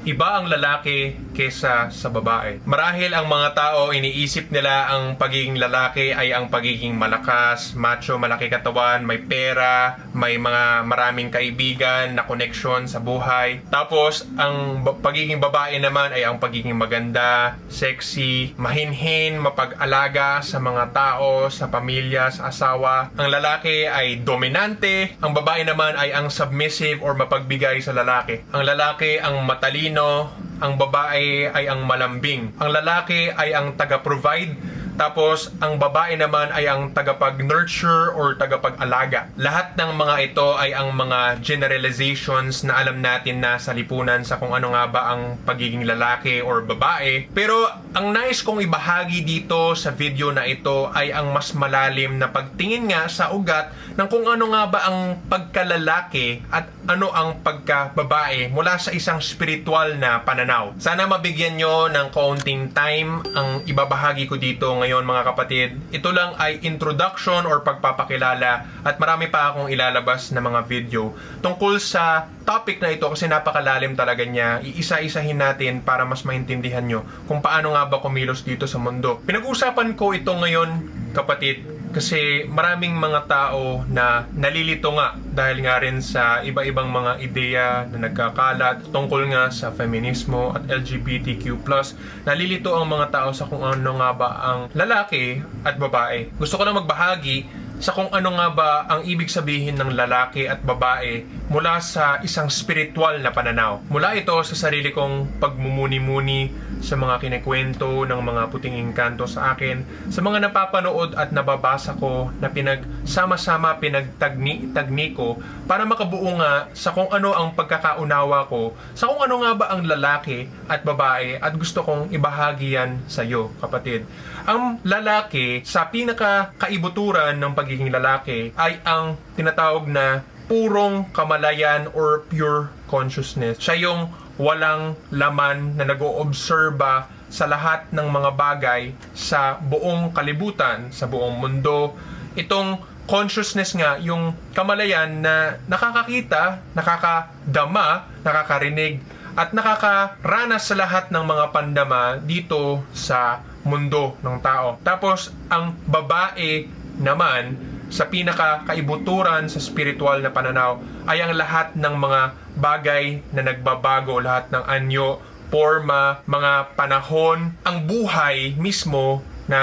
Iba ang lalaki kesa sa babae. Marahil ang mga tao iniisip nila ang pagiging lalaki ay ang pagiging malakas, macho, malaki katawan, may pera, may mga maraming kaibigan na connection sa buhay. Tapos ang pagiging babae naman ay ang pagiging maganda, sexy, mahinhin, mapag-alaga sa mga tao, sa pamilya, sa asawa. Ang lalaki ay dominante, ang babae naman ay ang submissive or mapagbigay sa lalaki. Ang lalaki ang matalino, ang babae ay ang malambing. Ang lalaki ay ang taga-provide, tapos ang babae naman ay ang tagapag-nurture or tagapag-alaga. Lahat ng mga ito ay ang mga generalizations na alam natin na sa lipunan sa kung ano nga ba ang pagiging lalaki or babae. Pero ang nais kong ibahagi dito sa video na ito ay ang mas malalim na pagtingin nga sa ugat ng kung ano nga ba ang pagkalalaki at ano ang pagkababae mula sa isang spiritual na pananaw. Sana mabigyan nyo ng kaunting time ang ibabahagi ko dito ngayon mga kapatid. Ito lang ay introduction or pagpapakilala at marami pa akong ilalabas na mga video tungkol sa topic na ito kasi napakalalim talaga niya. Iisa-isahin natin para mas maintindihan nyo kung paano nga ba kumilos dito sa mundo. Pinag-usapan ko ito ngayon kapatid kasi maraming mga tao na nalilito nga dahil nga rin sa iba-ibang mga ideya na nagkakalat tungkol nga sa feminismo at LGBTQ+. Nalilito ang mga tao sa kung ano nga ba ang lalaki at babae. Gusto ko lang magbahagi sa kung ano nga ba ang ibig sabihin ng lalaki at babae mula sa isang spiritual na pananaw. Mula ito sa sarili kong pagmumuni-muni sa mga kinikwento ng mga puting engkanto sa akin, sa mga napapanood at nababasa ko na pinagsama-sama pinagtagni-tagni ko para makabuo nga sa kung ano ang pagkakaunawa ko sa kung ano nga ba ang lalaki at babae at gusto kong ibahagi yan sa iyo, kapatid. Ang lalaki sa pinaka-kaibuturan ng pagiging lalaki ay ang tinatawag na purong kamalayan or pure consciousness. Siya yung walang laman na nag-oobserba sa lahat ng mga bagay sa buong kalibutan, sa buong mundo. Itong consciousness nga, yung kamalayan na nakakakita, nakakadama, nakakarinig, at nakakaranas sa lahat ng mga pandama dito sa mundo ng tao. Tapos, ang babae naman, sa pinaka-kaibuturan sa spiritual na pananaw, ay ang lahat ng mga bagay na nagbabago, lahat ng anyo, forma, mga panahon, ang buhay mismo na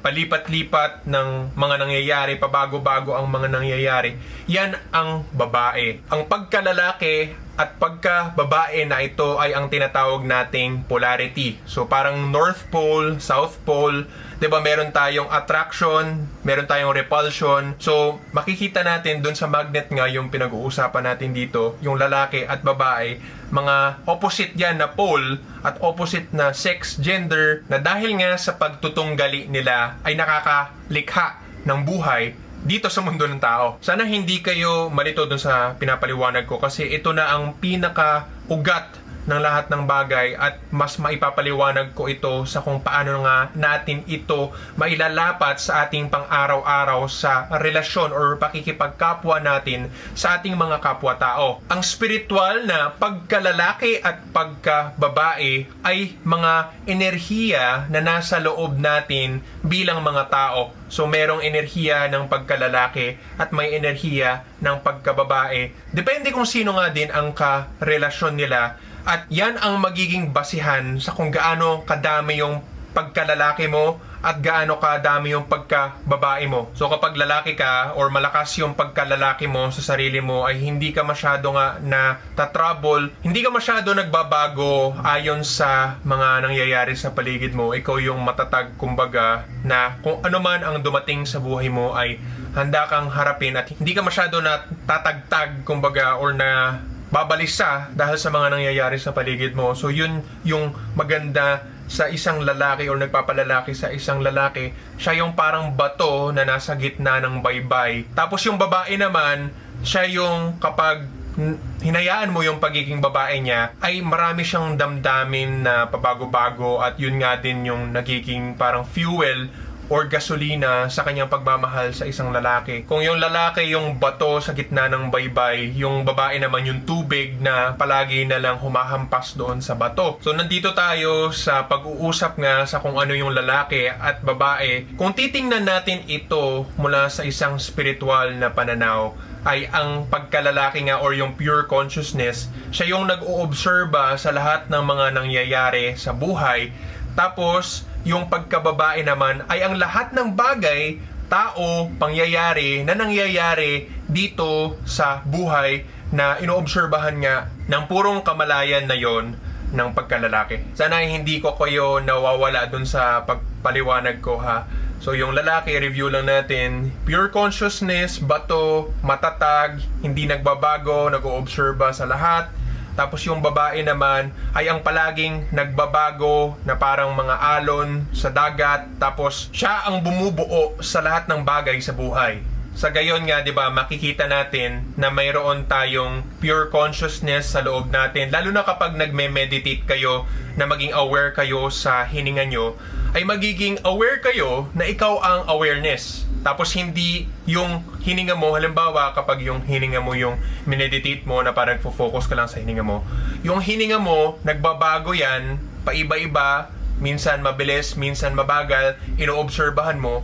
palipat-lipat ng mga nangyayari, pabago-bago ang mga nangyayari, yan ang babae. Ang pagkalalaki at pagka-babae na ito ay ang tinatawag nating polarity. So parang North Pole, South Pole, 'di ba meron tayong attraction, meron tayong repulsion. So makikita natin doon sa magnet nga yung pinag-uusapan natin dito, yung lalaki at babae, mga opposite yan na pole at opposite na sex gender na dahil nga sa pagtutunggali nila ay nakakalikha ng buhay dito sa mundo ng tao. Sana hindi kayo malito dun sa pinapaliwanag ko kasi ito na ang pinaka-ugat ng lahat ng bagay at mas maipapaliwanag ko ito sa kung paano nga natin ito mailalapat sa ating pang-araw-araw sa relasyon or pakikipagkapwa natin sa ating mga kapwa-tao. Ang spiritual na pagkalalaki at pagkababae ay mga enerhiya na nasa loob natin bilang mga tao. So merong enerhiya ng pagkalalaki at may enerhiya ng pagkababae. Depende kung sino nga din ang karelasyon nila at yan ang magiging basihan sa kung gaano kadami yung pagkalalaki mo at gaano kadami yung pagkababae mo. So kapag lalaki ka or malakas yung pagkalalaki mo sa sarili mo ay hindi ka masyado nga na trouble, hindi ka masyado nagbabago ayon sa mga nangyayari sa paligid mo. Ikaw yung matatag kumbaga na kung ano man ang dumating sa buhay mo ay handa kang harapin at hindi ka masyado na tatagtag kumbaga or na babalisa dahil sa mga nangyayari sa paligid mo. So yun yung maganda sa isang lalaki o nagpapalalaki sa isang lalaki. Siya yung parang bato na nasa gitna ng baybay. Tapos yung babae naman, siya yung kapag hinayaan mo yung pagiging babae niya, ay marami siyang damdamin na pabago-bago at yun nga din yung nagiging parang fuel or gasolina sa kanyang pagmamahal sa isang lalaki. Kung yung lalaki yung bato sa gitna ng baybay, yung babae naman yung tubig na palagi na lang humahampas doon sa bato. So nandito tayo sa pag-uusap nga sa kung ano yung lalaki at babae. Kung titingnan natin ito mula sa isang spiritual na pananaw, ay ang pagkalalaki nga or yung pure consciousness, siya yung nag-oobserba sa lahat ng mga nangyayari sa buhay. Tapos, yung pagkababae naman ay ang lahat ng bagay, tao, pangyayari na nangyayari dito sa buhay na inoobserbahan nga ng purong kamalayan na yon ng pagkalalaki. Sana hindi ko kayo nawawala dun sa pagpaliwanag ko ha. So yung lalaki, review lang natin. Pure consciousness, bato, matatag, hindi nagbabago, nag-oobserba sa lahat. Tapos yung babae naman ay ang palaging nagbabago na parang mga alon sa dagat. Tapos siya ang bumubuo sa lahat ng bagay sa buhay. Sa gayon nga, 'di ba, makikita natin na mayroon tayong pure consciousness sa loob natin. Lalo na kapag nagme-meditate kayo na maging aware kayo sa hininga nyo, ay magiging aware kayo na ikaw ang awareness. Tapos hindi yung hininga mo, halimbawa kapag yung hininga mo yung mineditate mo na parang focus ka lang sa hininga mo, yung hininga mo, nagbabago yan, paiba-iba, minsan mabilis, minsan mabagal, inoobserbahan mo,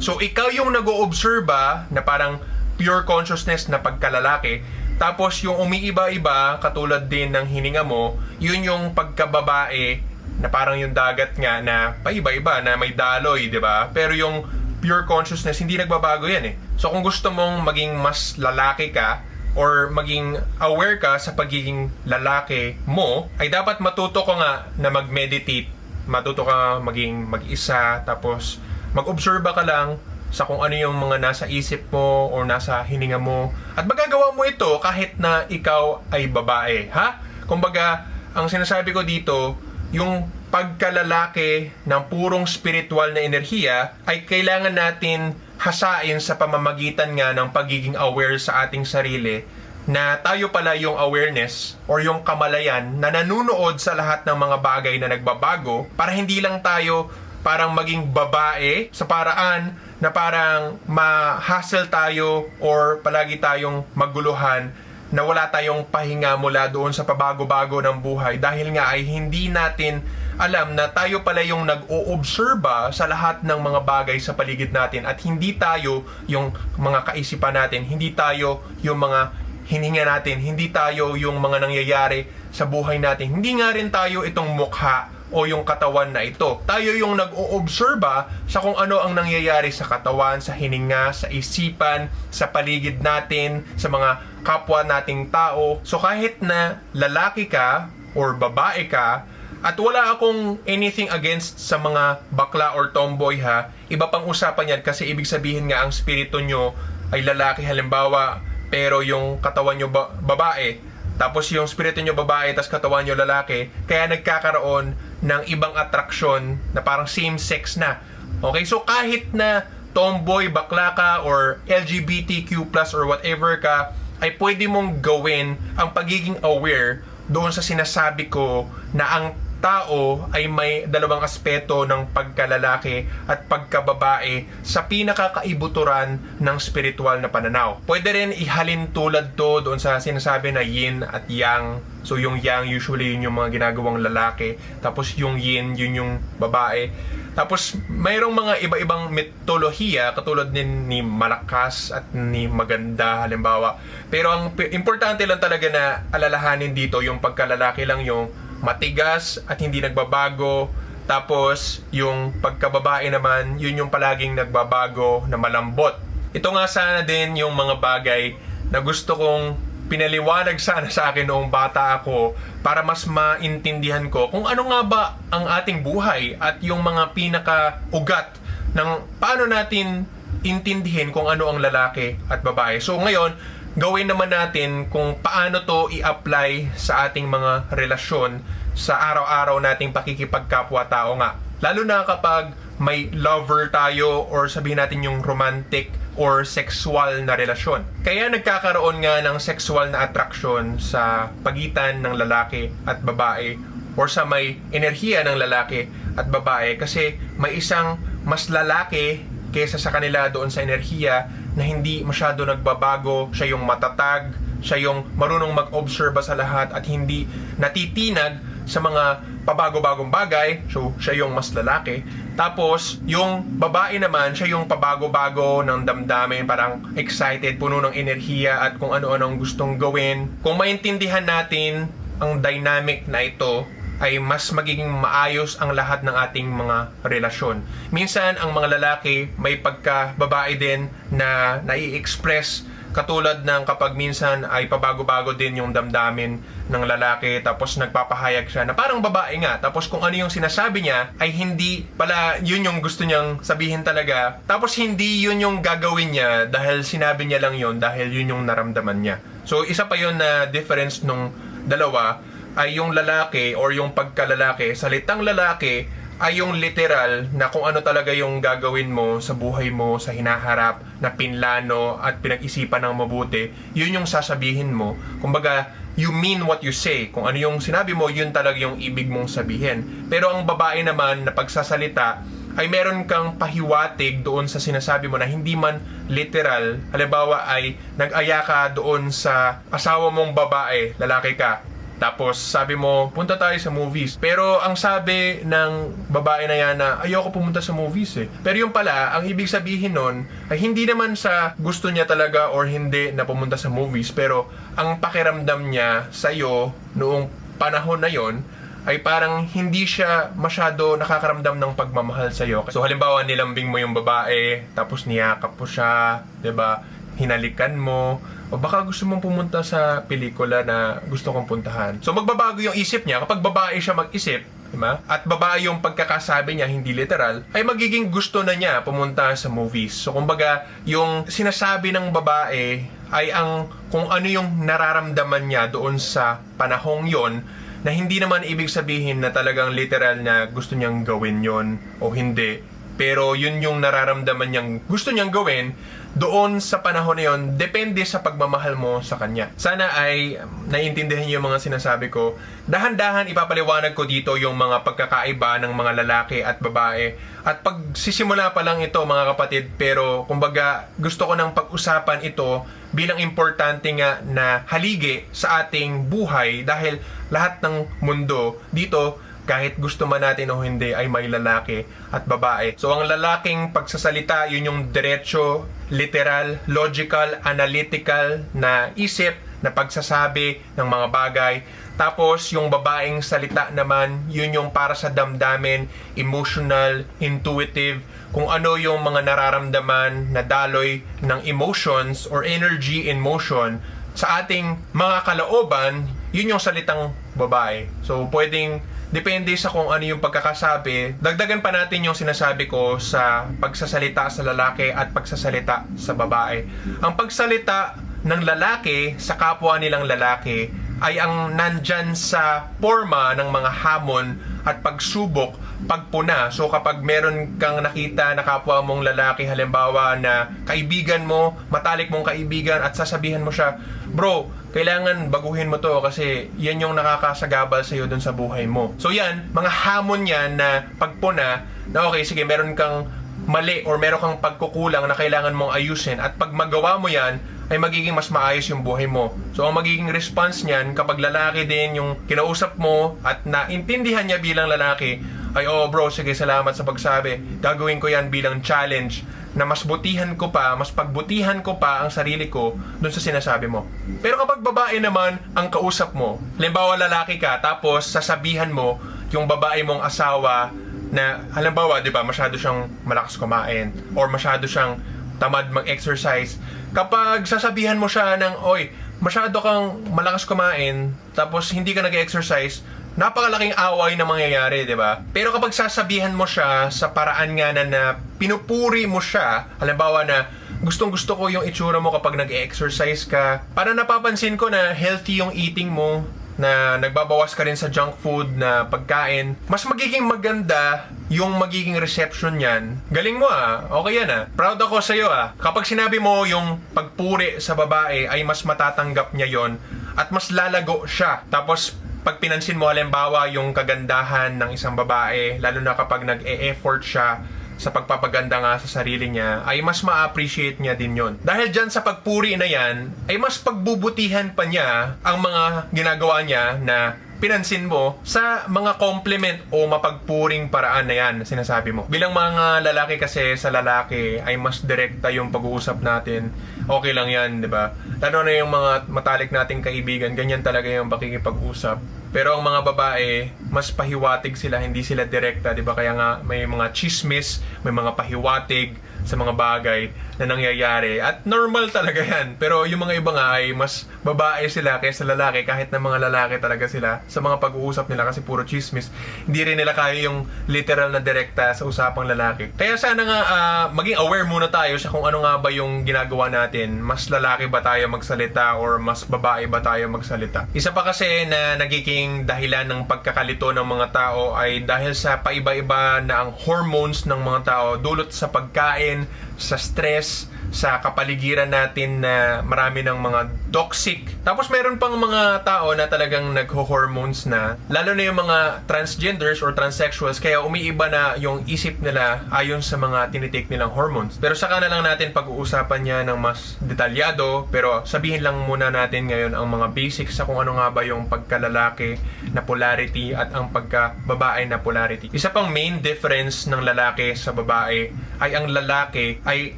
So, ikaw yung nag-oobserba na parang pure consciousness na pagkalalaki. Tapos, yung umiiba-iba, katulad din ng hininga mo, yun yung pagkababae na parang yung dagat nga na paiba-iba, na may daloy, di ba? Pero yung pure consciousness, hindi nagbabago yan eh. So, kung gusto mong maging mas lalaki ka, or maging aware ka sa pagiging lalaki mo, ay dapat matuto ka nga na mag-meditate. Matuto ka maging mag-isa, tapos mag-obserba ka lang sa kung ano yung mga nasa isip mo or nasa hininga mo. At magagawa mo ito kahit na ikaw ay babae, ha? Kumbaga, ang sinasabi ko dito, yung pagkalalaki ng purong spiritual na enerhiya ay kailangan natin hasain sa pamamagitan nga ng pagiging aware sa ating sarili na tayo pala yung awareness or yung kamalayan na nanunood sa lahat ng mga bagay na nagbabago para hindi lang tayo parang maging babae sa paraan na parang ma-hassle tayo or palagi tayong maguluhan na wala tayong pahinga mula doon sa pabago-bago ng buhay dahil nga ay hindi natin alam na tayo pala yung nag-oobserba sa lahat ng mga bagay sa paligid natin at hindi tayo yung mga kaisipan natin, hindi tayo yung mga hininga natin, hindi tayo yung mga nangyayari sa buhay natin, hindi nga rin tayo itong mukha o yung katawan na ito. Tayo yung nag-oobserba sa kung ano ang nangyayari sa katawan, sa hininga, sa isipan, sa paligid natin, sa mga kapwa nating tao. So kahit na lalaki ka or babae ka, at wala akong anything against sa mga bakla or tomboy ha, iba pang usapan yan kasi ibig sabihin nga ang spirito nyo ay lalaki halimbawa, pero yung katawan nyo ba- babae, tapos yung spirito nyo babae, tapos katawan nyo lalaki, kaya nagkakaroon ng ibang attraction na parang same sex na. Okay, so kahit na tomboy, bakla ka, or LGBTQ+, or whatever ka, ay pwede mong gawin ang pagiging aware doon sa sinasabi ko na ang tao ay may dalawang aspeto ng pagkalalaki at pagkababae sa pinakakaibuturan ng spiritual na pananaw. Pwede rin ihalin tulad to doon sa sinasabi na yin at yang. So yung yang usually yun yung mga ginagawang lalaki. Tapos yung yin yun yung babae. Tapos mayroong mga iba-ibang mitolohiya katulad din ni malakas at ni maganda halimbawa. Pero ang importante lang talaga na alalahanin dito yung pagkalalaki lang yung matigas at hindi nagbabago. Tapos, yung pagkababae naman, yun yung palaging nagbabago na malambot. Ito nga sana din yung mga bagay na gusto kong pinaliwanag sana sa akin noong bata ako para mas maintindihan ko kung ano nga ba ang ating buhay at yung mga pinaka-ugat ng paano natin intindihin kung ano ang lalaki at babae. So ngayon, gawin naman natin kung paano to i-apply sa ating mga relasyon sa araw-araw nating pakikipagkapwa-tao nga. Lalo na kapag may lover tayo or sabihin natin yung romantic or sexual na relasyon. Kaya nagkakaroon nga ng sexual na attraction sa pagitan ng lalaki at babae or sa may enerhiya ng lalaki at babae kasi may isang mas lalaki kesa sa kanila doon sa enerhiya na hindi masyado nagbabago, siya yung matatag, siya yung marunong mag-observe sa lahat at hindi natitinag sa mga pabago-bagong bagay. So, siya yung mas lalaki. Tapos, yung babae naman, siya yung pabago-bago ng damdamin, parang excited, puno ng enerhiya at kung ano-ano ang gustong gawin. Kung maintindihan natin ang dynamic na ito, ay mas magiging maayos ang lahat ng ating mga relasyon. Minsan, ang mga lalaki may pagka babae din na nai-express katulad ng kapag minsan ay pabago-bago din yung damdamin ng lalaki tapos nagpapahayag siya na parang babae nga. Tapos kung ano yung sinasabi niya ay hindi pala yun yung gusto niyang sabihin talaga. Tapos hindi yun yung gagawin niya dahil sinabi niya lang yun dahil yun yung naramdaman niya. So isa pa yun na difference nung dalawa ay yung lalaki or yung pagkalalaki salitang lalaki ay yung literal na kung ano talaga yung gagawin mo sa buhay mo, sa hinaharap, na pinlano at pinag-isipan ng mabuti, yun yung sasabihin mo. Kumbaga, you mean what you say. Kung ano yung sinabi mo, yun talaga yung ibig mong sabihin. Pero ang babae naman na pagsasalita, ay meron kang pahiwatig doon sa sinasabi mo na hindi man literal. Halimbawa ay nag-aya ka doon sa asawa mong babae, lalaki ka, tapos sabi mo, punta tayo sa movies. Pero ang sabi ng babae na yan na ayoko pumunta sa movies eh. Pero yung pala, ang ibig sabihin nun ay hindi naman sa gusto niya talaga or hindi na pumunta sa movies. Pero ang pakiramdam niya sa'yo noong panahon na yon ay parang hindi siya masyado nakakaramdam ng pagmamahal sa'yo. So halimbawa nilambing mo yung babae, tapos niyakap mo siya, 'di ba? Hinalikan mo, o baka gusto mong pumunta sa pelikula na gusto kong puntahan. So magbabago yung isip niya kapag babae siya mag-isip, di ba? At babae yung pagkakasabi niya, hindi literal, ay magiging gusto na niya pumunta sa movies. So kumbaga, yung sinasabi ng babae ay ang kung ano yung nararamdaman niya doon sa panahong yon na hindi naman ibig sabihin na talagang literal na gusto niyang gawin yon o hindi. Pero yun yung nararamdaman niyang gusto niyang gawin doon sa panahon na yun, depende sa pagmamahal mo sa kanya. Sana ay um, naiintindihan niyo yung mga sinasabi ko. Dahan-dahan ipapaliwanag ko dito yung mga pagkakaiba ng mga lalaki at babae. At pagsisimula pa lang ito mga kapatid, pero kumbaga gusto ko nang pag-usapan ito bilang importante nga na haligi sa ating buhay dahil lahat ng mundo dito kahit gusto man natin o hindi ay may lalaki at babae. So ang lalaking pagsasalita, yun yung diretso, literal, logical, analytical na isip na pagsasabi ng mga bagay. Tapos yung babaeng salita naman, yun yung para sa damdamin, emotional, intuitive, kung ano yung mga nararamdaman na daloy ng emotions or energy in motion sa ating mga kalooban, yun yung salitang babae. So pwedeng depende sa kung ano yung pagkakasabi, dagdagan pa natin yung sinasabi ko sa pagsasalita sa lalaki at pagsasalita sa babae. Ang pagsalita ng lalaki sa kapwa nilang lalaki ay ang nandyan sa forma ng mga hamon at pagsubok pagpuna. So kapag meron kang nakita na kapwa mong lalaki halimbawa na kaibigan mo, matalik mong kaibigan at sasabihan mo siya, bro, kailangan baguhin mo to kasi yan yung nakakasagabal sa'yo dun sa buhay mo. So yan, mga hamon yan na pagpuna na okay, sige, meron kang mali or meron kang pagkukulang na kailangan mong ayusin at pag magawa mo yan, ay magiging mas maayos yung buhay mo. So, ang magiging response niyan, kapag lalaki din yung kinausap mo at naintindihan niya bilang lalaki, ay, oh bro, sige, salamat sa pagsabi. Gagawin ko yan bilang challenge na mas butihan ko pa, mas pagbutihan ko pa ang sarili ko dun sa sinasabi mo. Pero kapag babae naman ang kausap mo, halimbawa lalaki ka, tapos sasabihan mo yung babae mong asawa na halimbawa, 'di ba, masyado siyang malakas kumain or masyado siyang tamad mag-exercise. Kapag sasabihan mo siya ng, "Oy, masyado kang malakas kumain, tapos hindi ka nag-exercise," napakalaking away na mangyayari, 'di ba? Pero kapag sasabihan mo siya sa paraan nga na, na pinupuri mo siya, halimbawa na gustong gusto ko yung itsura mo kapag nag-exercise ka. Para napapansin ko na healthy yung eating mo, na nagbabawas ka rin sa junk food na pagkain, mas magiging maganda yung magiging reception niyan. Galing mo ah. Okay yan ah. Proud ako sa iyo ah. Kapag sinabi mo yung pagpuri sa babae ay mas matatanggap niya yon at mas lalago siya. Tapos pag pinansin mo halimbawa yung kagandahan ng isang babae, lalo na kapag nag-e-effort siya sa pagpapaganda nga sa sarili niya, ay mas ma-appreciate niya din yon. Dahil dyan sa pagpuri na yan, ay mas pagbubutihan pa niya ang mga ginagawa niya na pinansin mo sa mga compliment o mapagpuring paraan na yan na sinasabi mo. Bilang mga lalaki kasi sa lalaki ay mas direkta yung pag-uusap natin. Okay lang yan, di ba? Lalo na yung mga matalik nating kaibigan, ganyan talaga yung pakikipag-usap. Pero ang mga babae, mas pahiwatig sila, hindi sila direkta, di ba? Kaya nga may mga chismis, may mga pahiwatig sa mga bagay na nangyayari. At normal talaga yan. Pero yung mga iba nga ay mas babae sila kaysa lalaki kahit na mga lalaki talaga sila sa mga pag-uusap nila kasi puro chismis. Hindi rin nila kaya yung literal na direkta sa usapang lalaki. Kaya sana nga ah, maging aware muna tayo sa kung ano nga ba yung ginagawa natin. Mas lalaki ba tayo magsalita or mas babae ba tayo magsalita. Isa pa kasi na nagiging dahilan ng pagkakalito ng mga tao ay dahil sa paiba-iba na ang hormones ng mga tao dulot sa pagkain, sa stress, sa kapaligiran natin na marami ng mga toxic. Tapos meron pang mga tao na talagang nagho-hormones na, lalo na yung mga transgenders or transsexuals, kaya umiiba na yung isip nila ayon sa mga tinitake nilang hormones. Pero saka na lang natin pag-uusapan niya ng mas detalyado, pero sabihin lang muna natin ngayon ang mga basics sa kung ano nga ba yung pagkalalaki na polarity at ang pagkababae na polarity. Isa pang main difference ng lalaki sa babae ay ang lalaki ay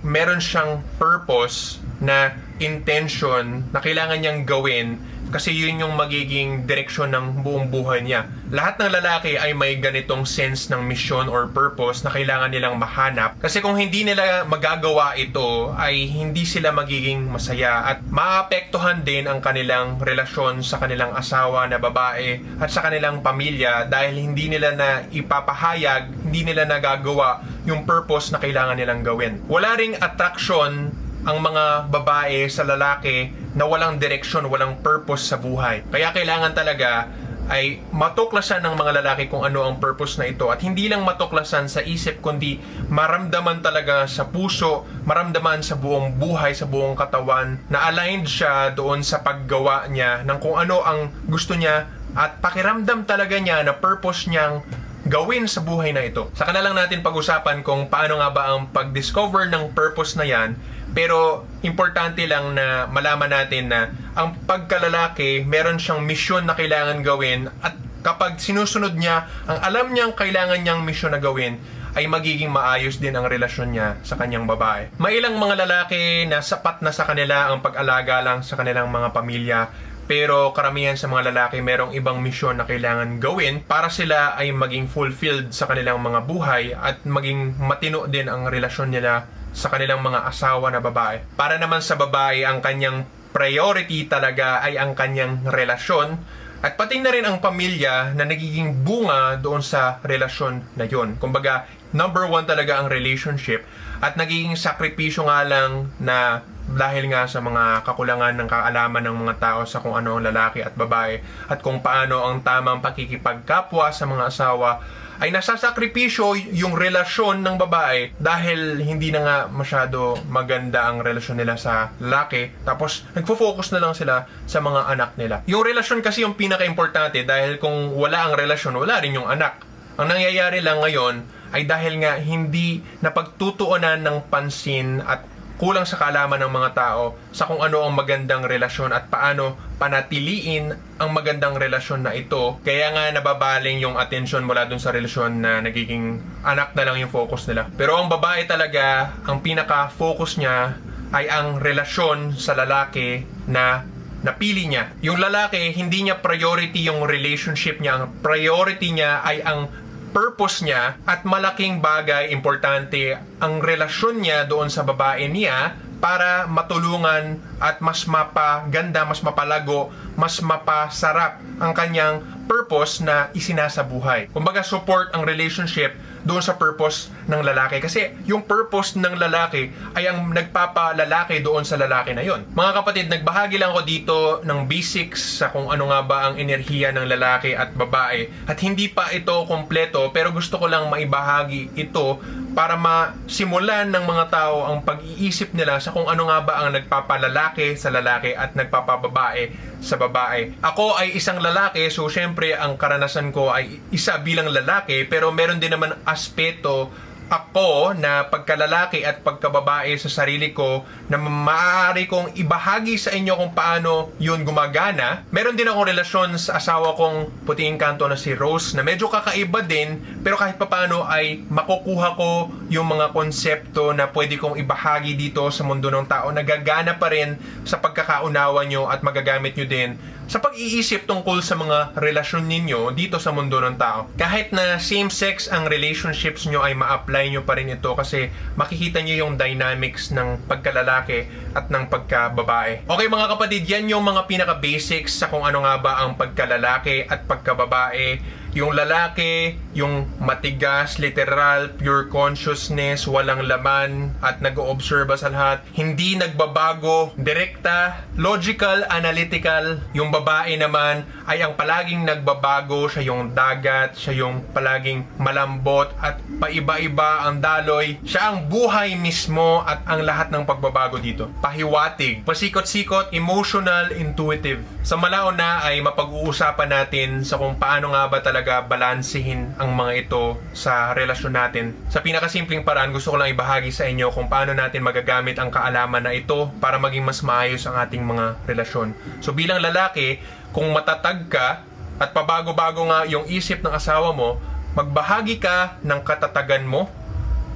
meron siyang purpose na intention na kailangan niyang gawin kasi yun yung magiging direksyon ng buong buhay niya. Lahat ng lalaki ay may ganitong sense ng mission or purpose na kailangan nilang mahanap. Kasi kung hindi nila magagawa ito, ay hindi sila magiging masaya at maapektuhan din ang kanilang relasyon sa kanilang asawa na babae at sa kanilang pamilya dahil hindi nila na ipapahayag, hindi nila nagagawa yung purpose na kailangan nilang gawin. Wala ring attraction ang mga babae sa lalaki na walang direksyon, walang purpose sa buhay. Kaya kailangan talaga ay matuklasan ng mga lalaki kung ano ang purpose na ito at hindi lang matuklasan sa isip kundi maramdaman talaga sa puso, maramdaman sa buong buhay, sa buong katawan na aligned siya doon sa paggawa niya ng kung ano ang gusto niya at pakiramdam talaga niya na purpose niyang gawin sa buhay na ito. Saka na lang natin pag-usapan kung paano nga ba ang pag-discover ng purpose na yan pero importante lang na malaman natin na ang pagkalalaki, meron siyang misyon na kailangan gawin at kapag sinusunod niya ang alam niyang kailangan niyang misyon na gawin, ay magiging maayos din ang relasyon niya sa kanyang babae. May ilang mga lalaki na sapat na sa kanila ang pag-alaga lang sa kanilang mga pamilya pero karamihan sa mga lalaki merong ibang misyon na kailangan gawin para sila ay maging fulfilled sa kanilang mga buhay at maging matino din ang relasyon nila sa kanilang mga asawa na babae. Para naman sa babae, ang kanyang priority talaga ay ang kanyang relasyon at pati na rin ang pamilya na nagiging bunga doon sa relasyon na yon. Kumbaga, number one talaga ang relationship at nagiging sakripisyo nga lang na dahil nga sa mga kakulangan ng kaalaman ng mga tao sa kung ano ang lalaki at babae at kung paano ang tamang pakikipagkapwa sa mga asawa ay nasasakripisyo yung relasyon ng babae dahil hindi na nga masyado maganda ang relasyon nila sa lalaki tapos nagfo-focus na lang sila sa mga anak nila. Yung relasyon kasi yung pinaka-importante dahil kung wala ang relasyon, wala rin yung anak. Ang nangyayari lang ngayon ay dahil nga hindi napagtutuunan ng pansin at kulang sa kaalaman ng mga tao sa kung ano ang magandang relasyon at paano panatiliin ang magandang relasyon na ito. Kaya nga nababaling yung atensyon mula dun sa relasyon na nagiging anak na lang yung focus nila. Pero ang babae talaga, ang pinaka-focus niya ay ang relasyon sa lalaki na napili niya. Yung lalaki, hindi niya priority yung relationship niya. Ang priority niya ay ang purpose niya at malaking bagay, importante, ang relasyon niya doon sa babae niya para matulungan at mas mapaganda, mas mapalago, mas mapasarap ang kanyang purpose na isinasabuhay. Kumbaga, support ang relationship doon sa purpose ng lalaki. Kasi yung purpose ng lalaki ay ang nagpapalalaki doon sa lalaki na yon. Mga kapatid, nagbahagi lang ako dito ng basics sa kung ano nga ba ang enerhiya ng lalaki at babae. At hindi pa ito kompleto, pero gusto ko lang maibahagi ito para masimulan ng mga tao ang pag-iisip nila sa kung ano nga ba ang nagpapalalaki sa lalaki at nagpapababae sa babae. Ako ay isang lalaki, so syempre ang karanasan ko ay isa bilang lalaki, pero meron din naman aspeto ako na pagkalalaki at pagkababae sa sarili ko na maaari kong ibahagi sa inyo kung paano yun gumagana. Meron din akong relasyon sa asawa kong puting kanto na si Rose na medyo kakaiba din pero kahit papaano ay makukuha ko yung mga konsepto na pwede kong ibahagi dito sa mundo ng tao. Nagagana pa rin sa pagkakaunawa nyo at magagamit nyo din sa pag-iisip tungkol sa mga relasyon ninyo dito sa mundo ng tao. Kahit na same-sex ang relationships nyo ay ma-apply nyo pa rin ito kasi makikita nyo yung dynamics ng pagkalalaki at ng pagkababae. Okay mga kapatid, yan yung mga pinaka-basics sa kung ano nga ba ang pagkalalaki at pagkababae. Yung lalaki, yung matigas, literal, pure consciousness, walang laman, at nag-oobserba sa lahat. Hindi nagbabago, direkta, logical, analytical. Yung babae naman ay ang palaging nagbabago, siya yung dagat, siya yung palaging malambot at paiba-iba ang daloy. Siya ang buhay mismo at ang lahat ng pagbabago dito. Pahiwatig, pasikot-sikot, emotional, intuitive. Sa malaon na ay mapag-uusapan natin sa kung paano nga ba talaga balansehin ang mga ito sa relasyon natin. Sa pinakasimpleng paraan, gusto ko lang ibahagi sa inyo kung paano natin magagamit ang kaalaman na ito para maging mas maayos ang ating mga relasyon. So bilang lalaki, kung matatag ka at pabago-bago nga yung isip ng asawa mo, magbahagi ka ng katatagan mo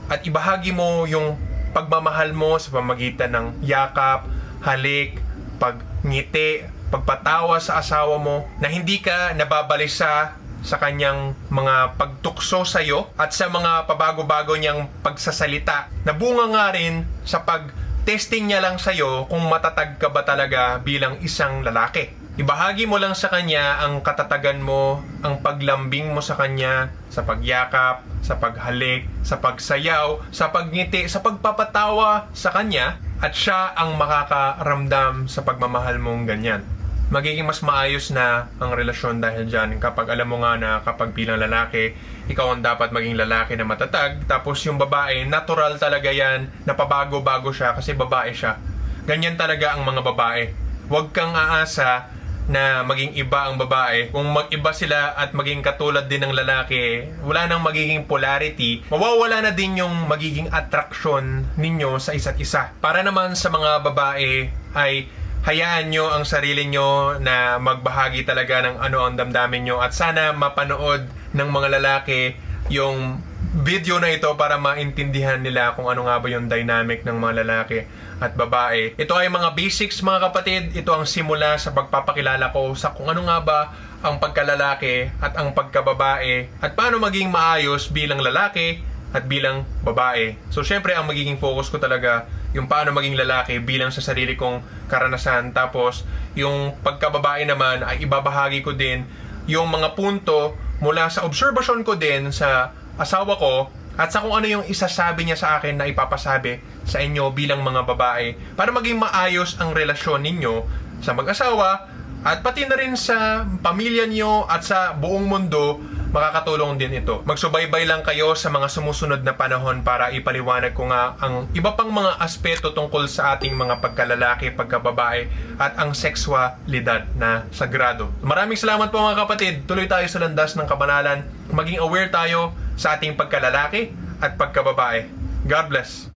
at ibahagi mo yung pagmamahal mo sa pamagitan ng yakap, halik, pagngiti, pagpatawa sa asawa mo na hindi ka nababalisa sa kanyang mga pagtukso sa iyo at sa mga pabago-bago niyang pagsasalita. Nabunga nga rin sa pag-testing niya lang sa iyo kung matatag ka ba talaga bilang isang lalaki. Ibahagi mo lang sa kanya ang katatagan mo, ang paglambing mo sa kanya, sa pagyakap, sa paghalik, sa pagsayaw, sa pagngiti, sa pagpapatawa sa kanya, at siya ang makakaramdam sa pagmamahal mong ganyan magiging mas maayos na ang relasyon dahil dyan kapag alam mo nga na kapag bilang lalaki, ikaw ang dapat maging lalaki na matatag, tapos yung babae, natural talaga yan, napabago-bago siya kasi babae siya. Ganyan talaga ang mga babae. Huwag kang aasa na maging iba ang babae. Kung mag-iba sila at maging katulad din ng lalaki, wala nang magiging polarity, mawawala na din yung magiging attraction ninyo sa isa't isa. Para naman sa mga babae ay hayaan nyo ang sarili nyo na magbahagi talaga ng ano ang damdamin nyo at sana mapanood ng mga lalaki yung video na ito para maintindihan nila kung ano nga ba yung dynamic ng mga lalaki at babae. Ito ay mga basics mga kapatid. Ito ang simula sa pagpapakilala ko sa kung ano nga ba ang pagkalalaki at ang pagkababae at paano maging maayos bilang lalaki at bilang babae. So syempre ang magiging focus ko talaga yung paano maging lalaki bilang sa sarili kong karanasan. Tapos yung pagkababae naman ay ibabahagi ko din yung mga punto mula sa observation ko din sa asawa ko at sa kung ano yung isasabi niya sa akin na ipapasabi sa inyo bilang mga babae para maging maayos ang relasyon ninyo sa mag-asawa at pati na rin sa pamilya niyo at sa buong mundo makakatulong din ito. Magsubaybay lang kayo sa mga sumusunod na panahon para ipaliwanag ko nga ang iba pang mga aspeto tungkol sa ating mga pagkalalaki, pagkababae at ang sexualidad na sagrado. Maraming salamat po mga kapatid. Tuloy tayo sa landas ng kabanalan. Maging aware tayo sa ating pagkalalaki at pagkababae. God bless.